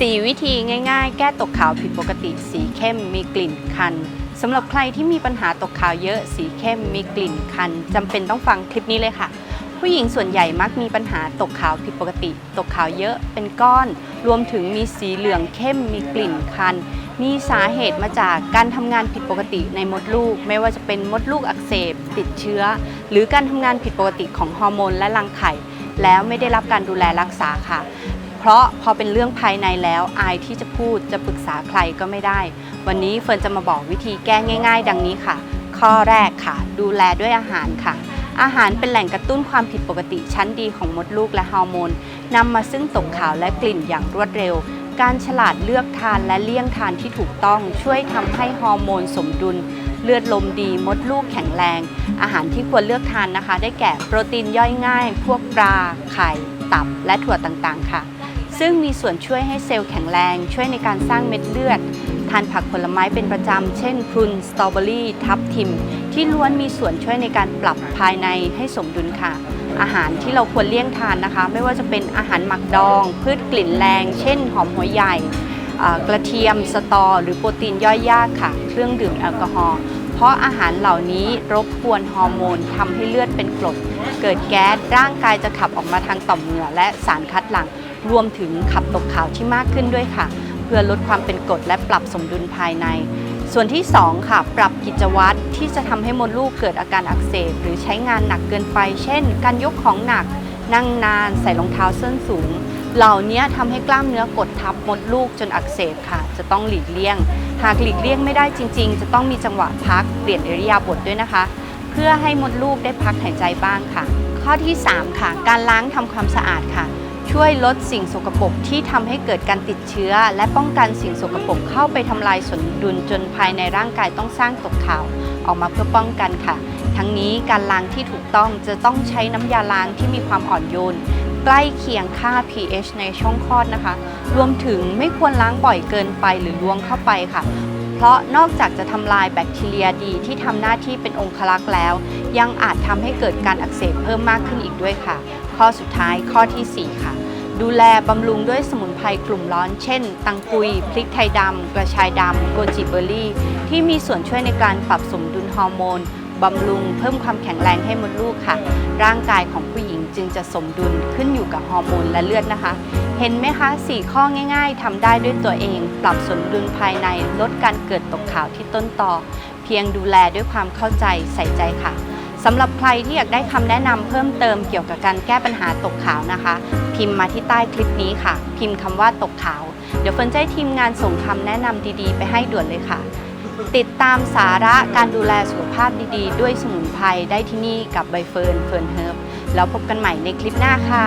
4วิธีง่ายๆ แก้ตกขาวผิดปกติ สีเข้มมีกลิ่นคันสำหรับใครที่มีปัญหาตกขาวเยอะ สีเข้มมีกลิ่นคันจำเป็นต้องฟังคลิปนี้เลยค่ะ ผู้หญิงส่วนใหญ่มักมีปัญหาตกขาวผิดปกติ ตกขาวเยอะเป็นก้อน รวมถึงมีสีเหลืองเข้มมีกลิ่นคันมีสาเหตุมาจากการทำงานผิดปกติในมดลูก ไม่ว่าจะเป็นมดลูกอักเสบ ติดเชื้อ หรือการทำงานผิดปกติของฮอร์โมนและรังไข่ แล้วไม่ได้รับการดูแลรักษาค่ะ เพราะพอเป็นเรื่องภายในแล้วอายที่จะพูดจะปรึกษาใครก็ไม่ได้ วันนี้เฟิร์นจะมาบอกวิธีแก้ง่าย ๆ ดังนี้ค่ะ ข้อแรกค่ะ ดูแลด้วยอาหารค่ะ อาหารเป็นแหล่งกระตุ้นความผิดปกติชั้นดีของมดลูกและฮอร์โมนนำมาซึ่งตกขาวและกลิ่นอย่างรวดเร็ว การฉลาดเลือกทานและเลี่ยงทานที่ถูกต้อง ช่วยทำให้ฮอร์โมนสมดุลเลือดลมดีมดลูกแข็งแรง อาหารที่ควรเลือกทานนะคะ ได้แก่โปรตีนย่อยง่าย พวกปลาไข่ ตับและถั่วต่างๆค่ะ ซึ่งมีส่วนช่วยให้เซลล์แข็งแรง ช่วยในการสร้างเม็ดเลือด ทานผักผลไม้เป็นประจำ เช่นพรุนสตรอเบอรี่ทับทิม ที่ล้วนมีส่วนช่วยในการปรับภายในให้สมดุลค่ะ อาหารที่เราควรเลี่ยงทานนะคะ ไม่ว่าจะเป็นอาหารหมักดอง พืชกลิ่นแรง เช่น หอมหัวใหญ่กระเทียมสตอ หรือโปรตีนย่อยยากค่ะ เครื่องดื่มแอลกอฮอล์เพราะอาหารเหล่านี้รบกวนฮอร์โมนทำให้เลือดเป็นกรด เกิดแก๊สร่างกายจะขับออกมาทางต่อมเหงื่อและสารคัดหลั่ง รวมถึงขับตกขาวที่มากขึ้นด้วยค่ะ เพื่อลดความเป็นกรดและปรับสมดุลภายใน ส่วนที่ 2 ค่ะ ปรับกิจวัตรที่จะทำให้มดลูกเกิดอาการอักเสบ หรือใช้งานหนักเกินไป เช่น การยกของหนัก นั่งนานใส่รองเท้าส้นสูง เหล่านี้ทำให้กล้ามเนื้อกดทับมดลูกจนอักเสบค่ะ จะต้องหลีกเลี่ยง หากหลีกเลี่ยงไม่ได้จริง ๆ จะต้องมีจังหวะพักเปลี่ยนอิริยาบถด้วยนะคะ เพื่อให้มดลูกได้พักหายใจบ้างค่ะข้อที่ 3 ค่ะ การล้างทำความสะอาดค่ะ ช่วยลดสิ่งสกปรกที่ทำให้เกิดการติดเชื้อ และป้องกันสิ่งสกปรกเข้าไปทำลายสมดุลจนภายในร่างกายต้องสร้างตกขาว ออกมาเพื่อป้องกันค่ะ ทั้งนี้การล้างที่ถูกต้องจะต้องใช้น้ำยาล้างที่มีความอ่อนโยน ใกล้เคียงค่า pH ในช่องคลอดนะคะ รวมถึงไม่ควรล้างบ่อยเกินไปหรือล้วงเข้าไปค่ะเพราะนอกจากจะทำลายแบคทีเรียดีที่ทำหน้าที่เป็นองครักษ์แล้ว ยังอาจทำให้เกิดการอักเสบเพิ่มมากขึ้นอีกด้วยค่ะ ข้อสุดท้ายข้อทีสี่4 ค่ะ ดูแลบำรุงด้วยสมุนไพรกลุ่มร้อน เช่น ตังกุย พริกไทยดำ กระชายดำ โกจิเบอร์รี่ ที่มีส่วนช่วยในการปรับสมดุลฮอร์โมนบำรุงเพิ่มความแข็งแรงให้มดลูกค่ะ ร่างกายของผู้หญิงจึงจะสมดุลขึ้นอยู่กับฮอร์โมนและเลือดนะคะ เห็นไหมคะ4ข้อง่าย ๆทำได้ด้วยตัวเอง ปรับสมดุลภายในลดการเกิดตกขาวที่ต้นตอเพียงดูแลด้วยความเข้าใจใส่ใจค่ะ สำหรับใครที่อยากได้คำแนะนำเพิ่มเติมเกี่ยวกับการแก้ปัญหาตกขาวนะคะ พิมพ์มาที่ใต้คลิปนี้ค่ะ พิมพ์คำว่าตกขาว เดี๋ยวเฟิร์นจะให้ทีมงานส่งคำแนะนำดีๆ ไปให้ด่วนเลยค่ะ ติดตามสาระการดูแลสุขภาพดีๆ ด้วยสมุนไพรได้ที่นี่กับใบเฟิร์นเฟิร์นเฮิร์บแล้วพบกันใหม่ในคลิปหน้าค่ะ